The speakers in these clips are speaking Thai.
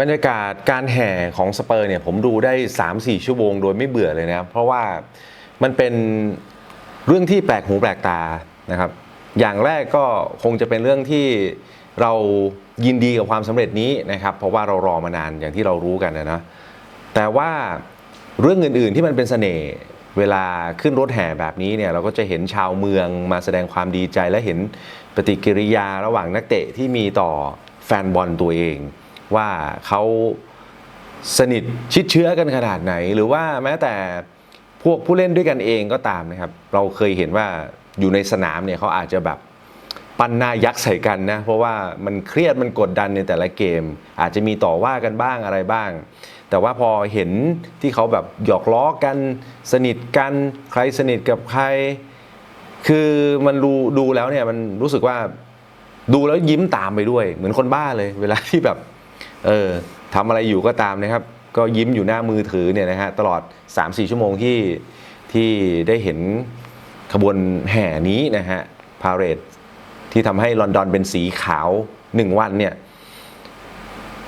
บรรยากาศการแห่ของสเปอร์เนี่ยผมดูได้ 3-4 ชั่วโมงโดยไม่เบื่อเลยนะครับ เพราะว่ามันเป็นเรื่องที่แปลกหูแปลกตานะครับ อย่างแรกก็คงจะเป็นเรื่องที่เรายินดีกับความสำเร็จนี้นะครับ เพราะว่าเรารอมานานอย่างที่เรารู้กันนะนะแต่ว่าเรื่องอื่นๆที่มันเป็นเสน่ห์เวลาขึ้นรถแห่แบบนี้เนี่ยเราก็จะเห็นชาวเมืองมาแสดงความดีใจและเห็นปฏิกิริยาระหว่างนักเตะที่มีต่อแฟนบอลตัวเอง ว่าเขาสนิทชิดเชื้อกันขนาดไหน หรือว่าแม้แต่พวกผู้เล่นด้วยกันเองก็ตามนะครับ เราเคยเห็นว่าอยู่ในสนามเนี่ยเขาอาจจะแบบปันหน้ายักษ์ใส่กันนะ เพราะว่ามันเครียดมันกดดันในแต่ละเกม อาจจะมีต่อว่ากันบ้างอะไรบ้าง แต่ว่าพอเห็นที่เขาแบบหยอกล้อกัน สนิทกันใครสนิทกับใคร คือมันดูดูแล้วเนี่ยมันรู้สึกว่าดูแล้วยิ้มตามไปด้วย เหมือนคนบ้าเลย เวลาที่แบบ เออทำอะไรอยู่ก็ตามนะครับ ก็ยิ้มอยู่หน้ามือถือเนี่ยนะฮะตลอด 3-4 ชั่วโมงที่ที่ได้เห็นขบวนแห่นี้นะฮะพาเรดที่ทำให้ลอนดอนเป็นสีขาวหนึ่งวันเนี่ย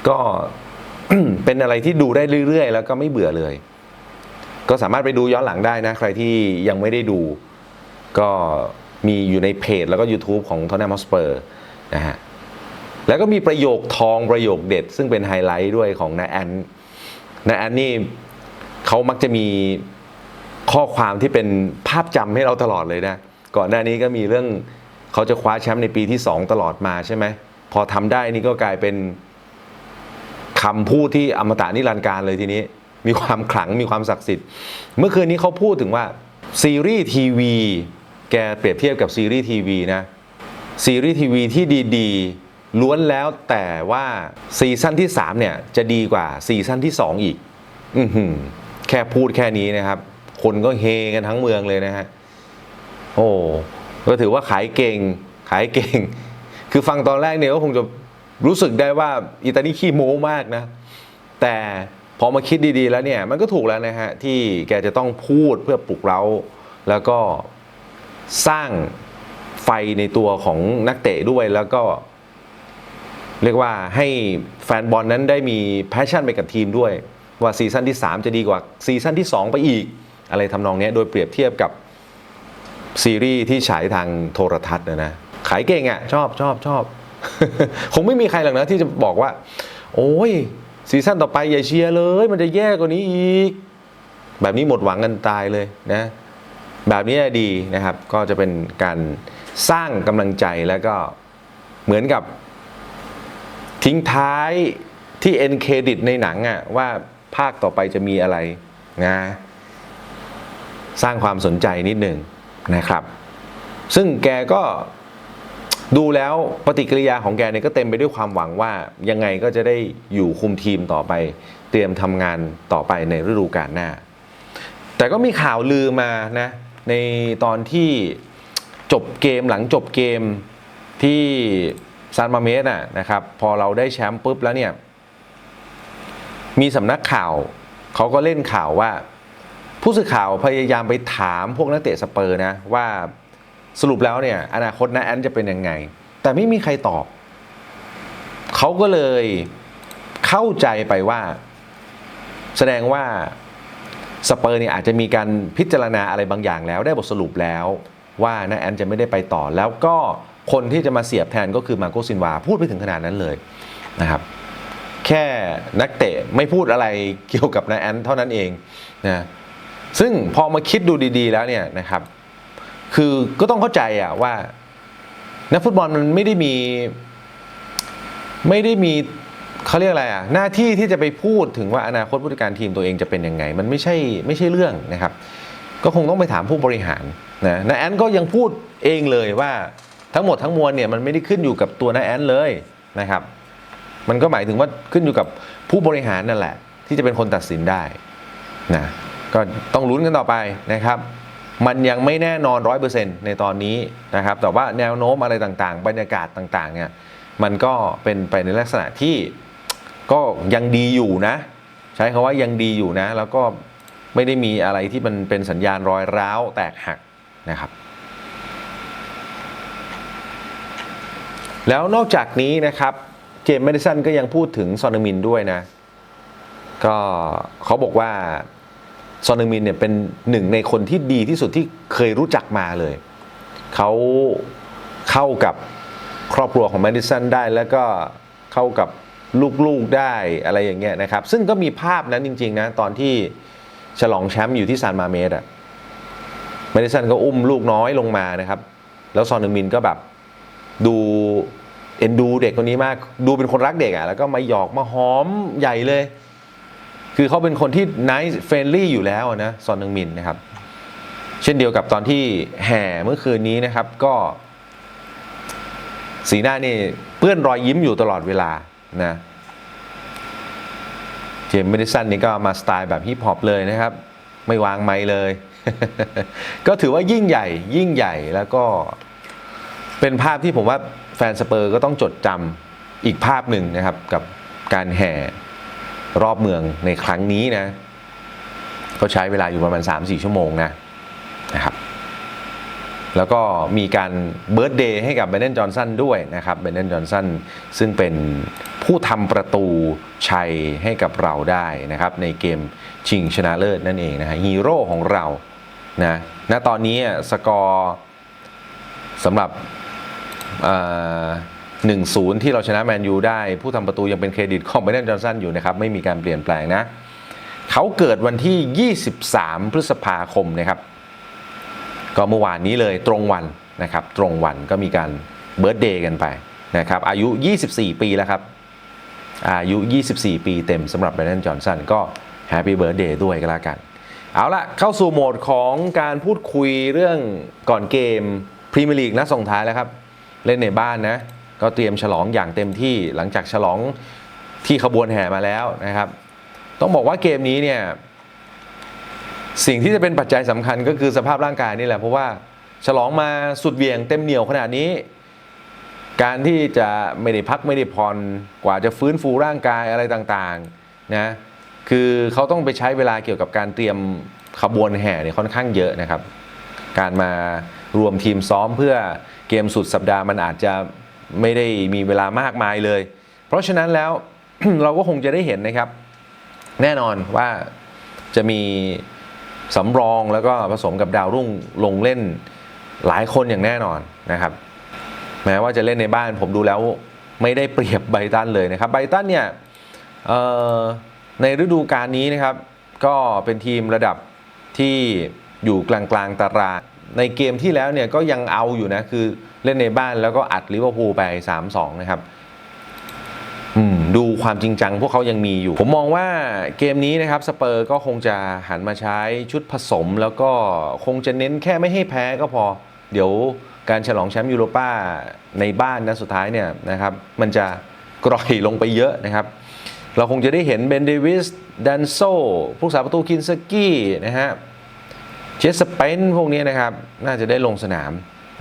ก็เป็นอะไรที่ดูได้เรื่อย ๆ แล้วก็ไม่เบื่อเลย ก็สามารถไปดูย้อนหลังได้นะ ใครที่ยังไม่ได้ดู ก็มีอยู่ในเพจแล้วก็ YouTube ของ t o t t e n h a m Hotspur นะฮะ แล้วก็มีประโยคทองประโยคเด็ด ซึ่งเป็นไฮไลท์ด้วยของนาแอนนาแอนนี่เขามักจะมีข้อความที่เป็นภาพจำให้เราตลอดเลยนะ ก่อนหน้านี้ก็มีเรื่องเขาจะคว้าแชมป์ในปีที่ 2 ตลอดมาใช่ไหม พอทำได้นี่ก็กลายเป็นคำพูดที่อมตะนิรันดร์การเลยทีนี้ มีความขลังมีความศักดิ์สิทธิ์ เมื่อคืนนี้เขาพูดถึงว่าซีรีส์ทีวีแกเปรียบเทียบกับซีรีส์ทีวีนะ ซีรีส์ทีวีที่ดี ๆ ล้วนแล้วแต่ว่าซีซั่นที่ 3 เนี่ย จะดีกว่าซีซั่นที่ 2 อีก อืแค่พูดแค่นี้นะครับ คนก็เฮกันทั้งเมืองเลยนะฮะ โอ้ก็ถือว่าขายเก่ง ขายเก่ง คือฟังตอนแรกเนี่ยก็คงจะรู้สึกได้ว่าอิตาลีขี้โม้มากนะ แต่พอมาคิดดีๆแล้วเนี่ย มันก็ถูกแล้วนะฮะ ที่แกจะต้องพูดเพื่อปลุกเร้าแล้วก็สร้างไฟในตัวของนักเตะด้วยแล้วก็ เรียกว่าให้แฟนบอลนั้นได้มีแพชชั่นไปกับทีมด้วย ว่าซีซั่นที่ 3 จะดีกว่าซีซั่นที่ 2 ไปอีก อะไรทำนองเนี้ยโดยเปรียบเทียบกับซีรีส์ที่ฉายทางโทรทัศน์นะนะขายเก่งอะ่ะ ชอบชอบชอบคงไม่มีใครหรอกนะที่จะบอกว่า โอ้ยซีซั่นต่อไปอย่าเชียร์เลย มันจะแย่กว่านี้อีก แบบนี้หมดหวังกันตายเลยนะ แบบนี้ดีนะครับ ก็จะเป็นการสร้างกำลังใจแล้วก็เหมือนกับ ทิ้งท้ายที่เอ็นเครดิตในหนังอะว่าภาคต่อไปจะมีอะไรนะสร้างความสนใจนิดหนึ่งนะครับ ซึ่งแกก็ดูแล้วปฏิกิริยาของแกเนี่ยก็เต็มไปด้วยความหวังว่ายังไงก็จะได้อยู่คุมทีมต่อไป เตรียมทำงานต่อไปในฤดูกาลหน้า แต่ก็มีข่าวลือมานะในตอนที่จบเกมหลังจบเกมที่ ซานมาเมสน่ะนะครับพอเราได้แชมป์ปุ๊บแล้วเนี่ยมีสำนักข่าวเขาก็เล่นข่าวว่า ผู้สื่อข่าวพยายามไปถามพวกนักเตะสเปอร์นะว่าสรุปแล้วเนี่ยอนาคตนาแอนจะเป็นยังไง แต่ไม่มีใครตอบเขาก็เลยเข้าใจไปว่า แสดงว่าสเปอร์เนี่ยอาจจะมีการพิจารณาอะไรบางอย่างแล้วได้บทสรุปแล้วว่านาแอนจะไม่ได้ไปต่อแล้วก็ คนที่จะมาเสียบแทนก็คือมาโกซินวา พูดไปถึงขนาดนั้นเลยนะครับ แค่นักเตะไม่พูดอะไรเกี่ยวกับนายแอนเท่านั้นเองนะซึ่งพอมาคิดดูดีๆแล้วเนี่ยนะครับ คือก็ต้องเข้าใจอะว่านักฟุตบอลมันไม่ได้มี ไม่ได้มีเขาเรียกอะไรอะหน้าที่ที่จะไปพูดถึงว่าอนาคตผู้จัดการทีมตัวเองจะเป็นยังไง มันไม่ใช่ไม่ใช่เรื่องนะครับ ก็คงต้องไปถามผู้บริหารนะนาแอนก็ยังพูดเองเลยว่า ทั้งหมดทั้งมวลเนี่ยมันไม่ได้ขึ้นอยู่กับตัวนาแอนเลยนะครับ มันก็หมายถึงว่าขึ้นอยู่กับผู้บริหารนั่นแหละ ที่จะเป็นคนตัดสินได้นะก็ต้องลุ้นกันต่อไปนะครับ มันยังไม่แน่นอนร้อยเปอร์เซ็นต์ในตอนนี้นะครับ แต่ว่าแนวโน้มอะไรต่างๆ บรรยากาศต่างๆเนี่ยมันก็เป็นไปในลักษณะที่ก็ยังดีอยู่นะ ใช้คาว่ายังดีอยู่นะ แล้วก็ไม่ได้มีอะไรที่มันเป็นสัญญาณรอยร้าวแตกหักนะครับ แล้วนอกจากนี้นะครับเจมส์แมดิสันก็ยังพูดถึงซอนอุมินด้วยนะ ก็เขาบอกว่าซอนอุมินเนี่ยเป็นหนึ่งในคนที่ดีที่สุดที่เคยรู้จักมาเลย เขาเข้ากับครอบครัวของแมดิสันได้แล้วก็เข้ากับลูกๆได้อะไรอย่างเงี้ยนะครับ ซึ่งก็มีภาพนั้นจริง ๆ นะ ตอนที่ฉลองแชมป์อยู่ที่ซานมาเมสอะแมดิสันก็อุ้มลูกน้อยลงมานะครับ แล้วซอนอุมินก็แบบ ดูเอ็นดูเด็กคนนี้มาก ดูเป็นคนรักเด็กอะแล้วก็มาหยอกมาหอมใหญ่เลย คือเขาเป็นคนที่ nice friendly อยู่แล้วนะซอนนึงมินนะครับ เช่นเดียวกับตอนที่แห่เมื่อคืนนี้นะครับก็ สีหน้านี่เปื้อนรอยยิ้มอยู่ตลอดเวลานะเจมส์เมดิสันนี่ก็มาสไตล์แบบฮิปฮอปเลยนะครับ ไม่วางไม้เลย ก็ถือว่ายิ่งใหญ่ยิ่งใหญ่แล้วก็ เป็นภาพที่ผมว่าแฟนสเปอร์ก็ต้องจดจำอีกภาพหนึ่งนะครับ กับการแห่รอบเมืองในครั้งนี้นะเขาใช้เวลาอยู่ประมาณ 3-4 ชั่วโมงนะนะครับแล้วก็มีการเบิร์ d เดย์ให้กับเบนเนนจอห์นสันด้วยนะครับเบนเนนจอห์นสันซึ่งเป็นผู้ทำประตูชัยให้กับเราได้นะครับ ในเกมชิงชนะเลิศนั่นเองนะฮะฮีโร่ของเรานะณตอนนี้สกอร์สำหรับ หนึ่งศูนย์ที่เราชนะแมนยูได้ผู้ทำประตูยังเป็นเครดิตของเบรนดนจอห์นสันอยู่นะครับไม่มีการเปลี่ยนแปลงนะเขาเกิดวันที่ 23 พฤษภาคมนะครับ ก็เมื่อวานนี้เลยตรงวันนะครับ ตรงวันก็มีการเบิร์ d เดย์กันไปนะครับ อายุ 24 ปีแล้วครับ อายุ 24 ปีเต็มสำหรับแบรนดนจอห์นสันก็แฮปปี้เบิร์ดเดย์ด้วยก็แล้วกัน เอาละเข้าสู่โหมดของการพูดคุยเรื่องก่อนเกมพรีเมียร์ลีกนัดส่งท้ายแล้วครับ เล่นในบ้านนะ ก็เตรียมฉลองอย่างเต็มที่หลังจากฉลองที่ขบวนแห่มาแล้วนะครับ ต้องบอกว่าเกมนี้เนี่ยสิ่งที่จะเป็นปัจจัยสำคัญก็คือสภาพร่างกายนี่แหละ เพราะว่าฉลองมาสุดเวียงเต็มเหนียวขนาดนี้ การที่จะไม่ได้พักไม่ได้ผ่อนกว่าจะฟื้นฟูร่างกายอะไรต่างๆนะคือเขาต้องไปใช้เวลาเกี่ยวกับการเตรียมขบวนแห่เนี่ยค่อนข้างเยอะนะครับ การมา รวมทีมซ้อมเพื่อเกมสุดสัปดาห์มันอาจจะไม่ได้มีเวลามากมายเลย เพราะฉะนั้นแล้วเราก็คงจะได้เห็นนะครับ แน่นอนว่าจะมีสำรองแล้วก็ผสมกับดาวรุ่งลงเล่นหลายคนอย่างแน่นอนนะครับ แม้ว่าจะเล่นในบ้านผมดูแล้วไม่ได้เปรียบไบตันเลยนะครับไบตันเนี่ยในฤดูกาลนี้นะครับ ก็เป็นทีมระดับที่อยู่กลางๆตาราง ในเกมที่แล้วเนี่ยก็ยังเอาอยู่นะ คือเล่นในบ้านแล้วก็อัดลิเวอร์พูลไป 3-2 นะครับดูความจริงจังพวกเขายังมีอยู่ ผมมองว่าเกมนี้นะครับสเปอร์ก็คงจะหันมาใช้ชุดผสม แล้วก็คงจะเน้นแค่ไม่ให้แพ้ก็พอ เดี๋ยวการฉลองแชมป์ยูโรป้าในบ้านนะสุดท้ายเนี่ยนะครับ มันจะกร่อยลงไปเยอะนะครับ เราคงจะได้เห็นเบนเดวิสดันโซผู้สาประตูคินสกี้นะฮะ เชสเปนพวกนี้นะครับ น่าจะได้ลงสนาม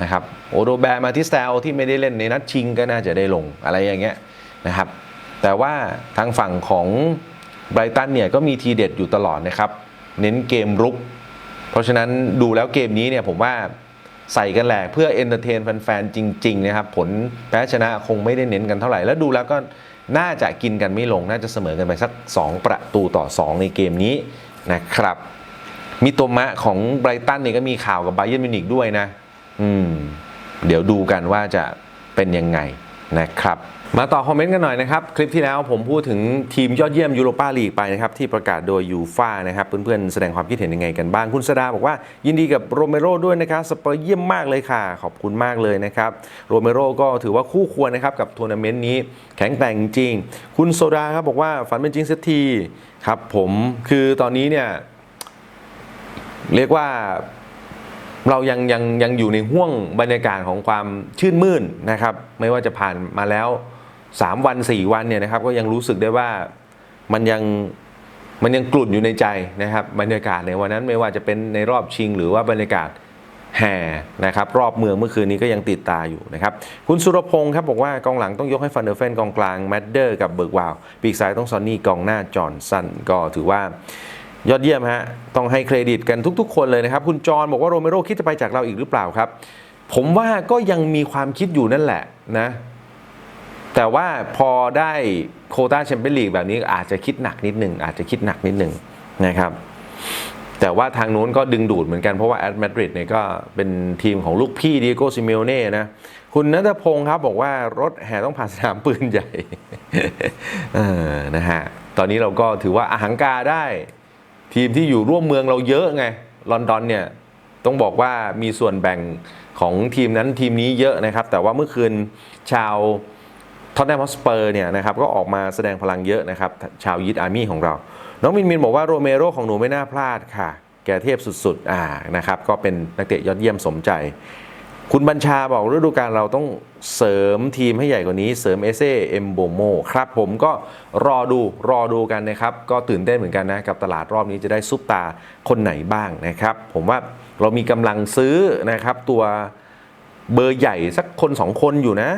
นะครับโอโดแบร์มาทิสเตลที่ไม่ได้เล่นในนัดชิงก็น่าจะได้ลงอะไรอย่างเงี้ยนะครับ แต่ว่าทางฝั่งของไบรตันเนี่ยก็มีทีเด็ดอยู่ตลอดนะครับ เน้นเกมรุก เพราะฉะนั้นดูแล้วเกมนี้เนี่ยผมว่าใส่กันแหลกเพื่อเอนเตอร์เทนแฟนๆจริง ๆ นะครับ ผลแพ้ชนะคงไม่ได้เน้นกันเท่าไหร่ แล้วดูแล้วก็น่าจะกินกันไม่ลง น่าจะเสมอกันไปสัก 2 ประตูต่อ 2 ในเกมนี้นะครับ มีตัวมะของไบรตันเนี่ยก็มีข่าวกับไบเย r n มิวนิกด้วยนะอืมเดี๋ยวดูกันว่าจะเป็นยังไงนะครับ มาต่อคอมเมนต์กันหน่อยนะครับ คลิปที่แล้วผมพูดถึงทีมยอดเยี่ยมยูโรปาลีกไปนะครับ ที่ประกาศโดยยูฟ่านะครับ เพื่อนๆ แสดงความคิดเห็นยังไงกันบ้าง คุณสดาบอกว่ายินดีกับโรเมโรด้วยนะครับสเปอร์เยี่ยมมากเลยค่ะ ขอบคุณมากเลยนะครับ โรเมโรก็ถือว่าคู่ควรนะครับกับทัวร์นาเมนต์นี้แข็งแกร่งจริง คุณโซดาครับบอกว่าฝันเป็นจริงสักทีครับผมคือตอนนี้เนี่ย เรียกว่าเรายังยังยังอยู่ในห่วงบรรยากาศของความชื่นมื่นนะครับ ไม่ว่าจะผ่านมาแล้ว 3 วัน 4 วันเนี่ยนะครับ ก็ยังรู้สึกได้ว่ามันยังมันยังกลุ่นอยู่ในใจนะครับ บรรยากาศในวันนั้นไม่ว่าจะเป็นในรอบชิง หรือว่าบรรยากาศแห่นะครับ รอบเมืองเมื่อคืนนี้ก็ยังติดตาอยู่นะครับ คุณสุรพงศ์ครับบอกว่ากองหลังต้องยกให้ฟันเดอร์เฟนกองกลางแมดเดอร์กับเบิร์กวาวปีกซ้ายต้องซอนนี่กองหน้าจอห์นสันก็ถือว่า ยอดเยี่ยมฮะ ต้องให้เครดิตกันทุกๆ คนเลยนะครับ คุณจรบอกว่าโรเมโรคิดจะไปจากเราอีกหรือเปล่าครับ ผมว่าก็ยังมีความคิดอยู่นั่นแหละนะ แต่ว่าพอได้โคต้าแชมเปี้ยนลีกแบบนี้อาจจะคิดหนักนิดหนึ่งอาจจะคิดหนักนิดหนึ่งนะครับ แต่ว่าทางนู้นก็ดึงดูดเหมือนกันเพราะว่าแอตมาดริดเนี่ยก็เป็นทีมของลูกพี่ดิโก้ซิเมโอเน่นะคุณนัทพงศ์ครับบอกว่ารถแห่ต้องผ่านสนามปืนใหญ่นะฮะตอนนี้เราก็ถือว่าอาหังกาได้ ทีมที่อยู่ร่วมเมืองเราเยอะไงลอนดอนเนี่ยต้องบอกว่ามีส่วนแบ่งของทีมนั้นทีมนี้เยอะนะครับ แต่ว่าเมื่อคืนชาวท็อตแนมฮอสเปอร์เนี่ยนะครับก็ออกมาแสดงพลังเยอะนะครับ ชาวยิดอาร์มี่ของเรา น้องมินมินบอกว่าโรเมโรของหนูไม่น่าพลาดค่ะ แกเทพสุดๆอ่านะครับก็เป็นนักเตะยอดเยี่ยมสมใจ คุณบัญชาบอกฤดูกาลเราต้องเสริมทีมให้ใหญ่กว่านี้ เสริมเอเซ่เอมโบโมครับผมก็รอดูรอดูกันนะครับ ก็ตื่นเต้นเหมือนกันนะ กับตลาดรอบนี้จะได้ซุปตาคนไหนบ้างนะครับ ผมว่าเรามีกำลังซื้อนะครับ ตัวเบอร์ใหญ่สักคนสองคนอยู่นะ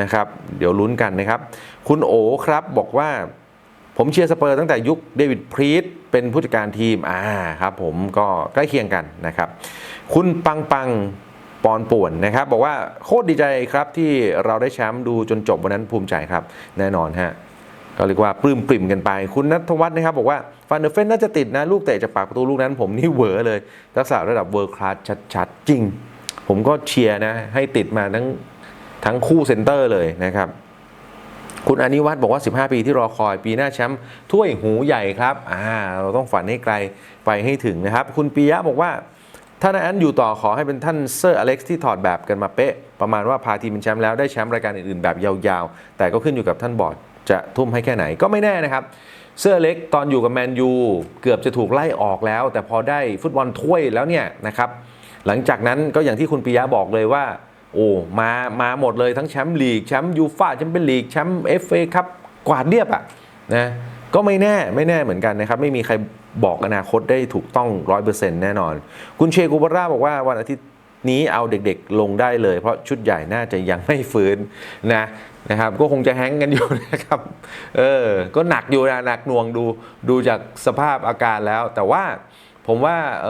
นะครับ เดี๋ยวลุ้นกันนะครับ คุณโอครับบอกว่าผมเชียร์สเปอร์ตั้งแต่ยุคเดวิดพรีตเป็นผู้จัดการทีมอ่าครับผมก็ใกล้เคียงกันนะครับ คุณปังปัง ปอนป่วนนะครับบอกว่าโคตรดีใจครับที่เราได้แชมป์ดูจนจบวันนั้นภูมิใจครับ แน่นอนฮะก็เรียกว่าปลื้มปริ่มกันไป คุณนัทวัฒน์นะครับบอกว่าฟันเดอร์เฟนน่าจะติดนะ ลูกเตะจากปากประตูลูกนั้นผมนี่เหวอเลย ทักษะระดับเวิร์คลาสชัดๆ จริง ผมก็เชียร์นะ ให้ติดมาทั้งทั้งคู่เซนเตอร์เลยนะครับ คุณอนิวัฒน์บอกว่า 15 ปีที่รอคอยปีหน้าแชมป์ถ้วยหูใหญ่ครับอ่าเราต้องฝันให้ไกลไปให้ถึงนะครับ คุณปียะบอกว่า ถ้านายอันอยู่ต่อขอให้เป็นท่านเซอร์อเล็กซ์ที่ถอดแบบกันมาเป๊ะ ประมาณว่าพาทีมเป็นแชมป์แล้วได้แชมป์รายการอื่นๆแบบยาวๆ แต่ก็ขึ้นอยู่กับท่านบอร์ดจะทุ่มให้แค่ไหนก็ไม่แน่นะครับเซอร์อเล็กซ์ตอนอยู่กับแมนยูเกือบจะถูกไล่ออกแล้ว แต่พอได้ฟุตบอลถ้วยแล้วเนี่ยนะครับหลังจากนั้นก็อย่างที่คุณปิยะบอกเลยว่า โอ้มามาหมดเลยทั้งแชมป์ลีกแชมป์ยูฟ่าแชมเปี้ยนลีกแชมป์เอฟเอคัพกวาดเรียบอะนะก็ไม่แน่ไม่แน่เหมือนกันนะครับ ไม่มีใคร บอกอนาคตได้ถูกต้อง 100%แน่นอน คุณเชกุบาร่าบอกว่าวันอาทิตย์นี้เอาเด็กๆลงได้เลย เพราะชุดใหญ่น่าจะยังไม่ฟื้นนะนะครับ ก็คงจะแฮงกันอยู่นะครับ เออ ก็หนักอยู่นะหนักหน่วงดูดูจากสภาพอาการแล้ว แต่ว่าผมว่าเอ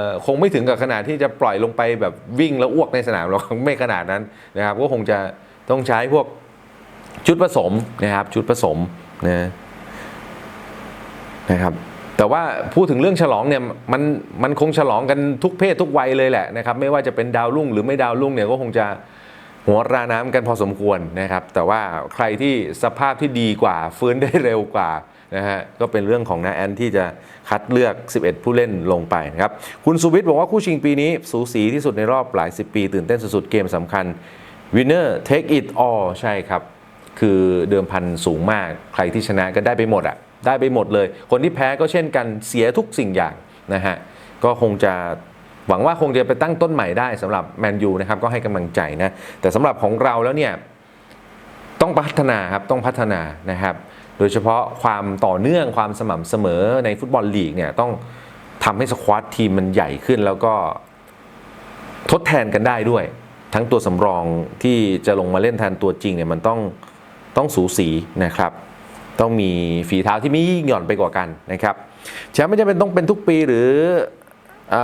อคงไม่ถึงกับขนาดที่จะปล่อยลงไปแบบวิ่งแล้วอ้วกในสนามหรอกไม่ขนาดนั้นนะครับ ก็คงจะต้องใช้พวกชุดผสมนะครับ ชุดผสมนะนะครับ แต่ว่าพูดถึงเรื่องฉลองเนี่ยมันมันคงฉลองกันทุกเพศทุกวัยเลยแหละนะครับไม่ว่าจะเป็นดาวรุ่งหรือไม่ดาวรุ่งเนี่ยก็คงจะหัวราน้ำกันพอสมควรนะครับ แต่ว่าใครที่สภาพที่ดีกว่า ฟื้นได้เร็วกว่านะฮะก็เป็นเรื่องของนาแอนที่จะคัดเลือก 11 ผู้เล่นลงไปนะครับคุณสุวิทย์บอกว่าคู่ชิงปีนี้ สูสีที่สุดในรอบหลายสิบปี ตื่นเต้นสุดๆเกมสำคัญ winner take it all ใช่ครับ คือเดิมพันสูงมากใครที่ชนะก็ได้ไปหมดอะ ได้ไปหมดเลย คนที่แพ้ก็เช่นกันเสียทุกสิ่งอย่างนะฮะก็คงจะหวังว่าคงจะไปตั้งต้นใหม่ได้สำหรับแมนยูนะครับก็ให้กำลังใจนะแต่สำหรับของเราแล้วเนี่ยต้องพัฒนาครับต้องพัฒนานะครับ โดยเฉพาะความต่อเนื่องความสม่ำเสมอในฟุตบอลลีกเนี่ยต้องทำให้สควอตทีมมันใหญ่ขึ้นแล้วก็ทดแทนกันได้ด้วย ทั้งตัวสำรองที่จะลงมาเล่นแทนตัวจริงเนี่ยมันต้องต้องสูสีนะครับ ต้องมีฝีเท้าที่ไม่หย่อนไปกว่ากันนะครับแชมป์ไม่จำเป็นต้องเป็นทุกปีหรืออ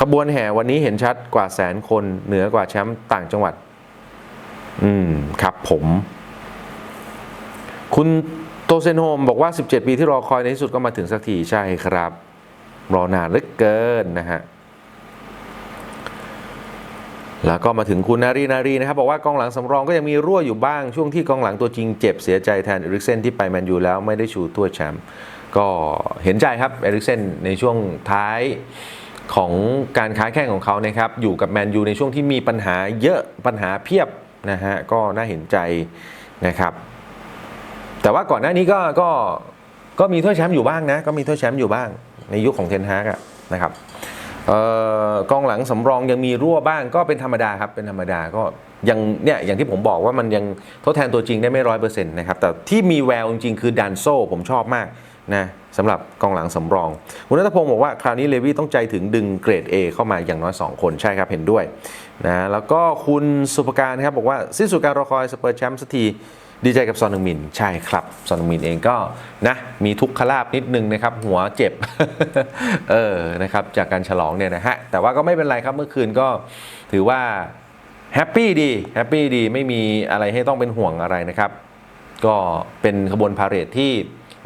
ขบวนแห่วันนี้เห็นชัดกว่าแสนคนเหนือกว่าแชมป์ต่างจังหวัด อืมครับผม คุณโตเซนโฮมบอกว่า 17 ปีที่รอคอยในที่สุดก็มาถึงสักทีใช่ครับ รอนานเหลือเกินนะฮะ แล้วก็มาถึงคุณนารีนารีนะครับ บอกว่ากองหลังสำรองก็ยังมีรั่วอยู่บ้างช่วงที่กองหลังตัวจริงเจ็บเสียใจแทนเอริกเซนที่ไปแมนยูแล้วไม่ได้ชูถ้วแชมป์ก็เห็นใจครับเอริกเซนในช่วงท้ายของการค้าแข่งของเขานะครับอยู่กับแมนยูในช่วงที่มีปัญหาเยอะปัญหาเพียบนะฮะก็น่าเห็นใจนะครับ แต่ว่าก่อนหน้านี้ก็ก็ก็มีถ้วยแชมป์อยู่บ้างนะก็มีถ้วยแชมป์อยู่บ้างในยุคของเทนฮากะนะครับ กองหลังสำรองยังมีรั่วบ้างก็เป็นธรรมดาครับเป็นธรรมดาก็ยังเนี่ยอย่างที่ผมบอกว่ามันยังทดแทนตัวจริงได้ไม่ร้อยเปอร์เซ็นต์นะครับแต่ที่มีแววจริงๆคือดันโซผมชอบมากนะสำหรับกองหลังสำรอง คุณนัทพงศ์บอกว่าคราวนี้เลวี่ต้องใจถึงดึงเกรด A เข้ามาอย่างน้อย 2 คนใช่ครับเห็นด้วยนะแล้วก็คุณสุภการครับบอกว่าสิ้นสุดการรอคอยสเปอร์แชมป์สักที ดีใจกับซอนนึงมินใช่ครับซอนนึงมินเองก็นะมีทุกขลาบนิดนึงนะครับ หัวเจ็บเออนะครับจากการฉลองเนี่ยนะฮะแต่ว่าก็ไม่เป็นไรครับเมื่อคืนก็ถือว่าแฮปปี้ดีแฮปปี้ดีไม่มีอะไรให้ต้องเป็นห่วงอะไรนะครับ ก็เป็นขบวนพาเหรดที่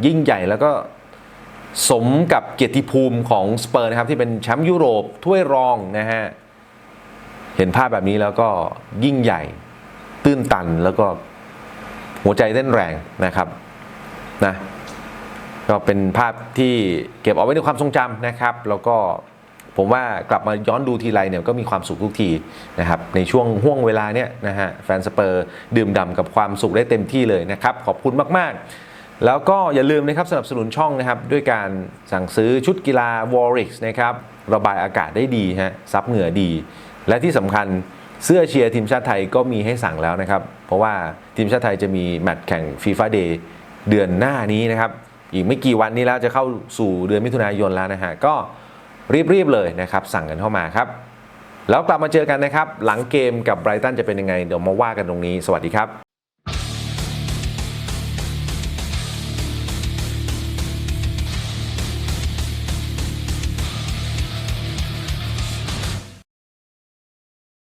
ยิ่งใหญ่แล้วก็สมกับเกียรติภูมิของสเปอร์นะครับ ที่เป็นแชมป์ยุโรปถ้วยรองนะฮะเห็นภาพแบบนี้แล้วก็ยิ่งใหญ่ตื้นตันแล้วก็ หัวใจเต้นแรงนะครับนะก็เป็นภาพที่เก็บเอาไว้ในความทรงจำนะครับ แล้วก็ผมว่ากลับมาย้อนดูทีไรเนี่ยก็มีความสุขทุกทีนะครับในช่วงห่วงเวลาเนี่ยนะฮะแฟนสเปอร์ดื่มด่ำกับความสุขได้เต็มที่เลยนะครับ ขอบคุณมากๆ แล้วก็อย่าลืมนะครับสนับสนุนช่องนะครับ ด้วยการสั่งซื้อชุดกีฬาวอริกนะครับ ระบายอากาศได้ดีฮะซับเหงื่อดี และที่สำคัญ เสื้อเชียร์ทีมชาติไทยก็มีให้สั่งแล้วนะครับ เพราะว่าทีมชาติไทยจะมีแมตช์แข่งฟีฟ่าเดย์เดือนหน้านี้นะครับ อีกไม่กี่วันนี้แล้วจะเข้าสู่เดือนมิถุนายนแล้วนะฮะก็รีบๆเลยนะครับ สั่งกันเข้ามาครับ แล้วกลับมาเจอกันนะครับ หลังเกมกับไบรตันจะเป็นยังไง เดี๋ยวมาว่ากันตรงนี้ สวัสดีครับ